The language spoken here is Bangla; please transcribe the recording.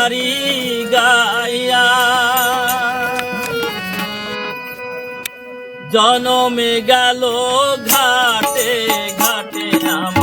নারী গাইয়া। জনমে গেল ঘাটে ঘাটে নাম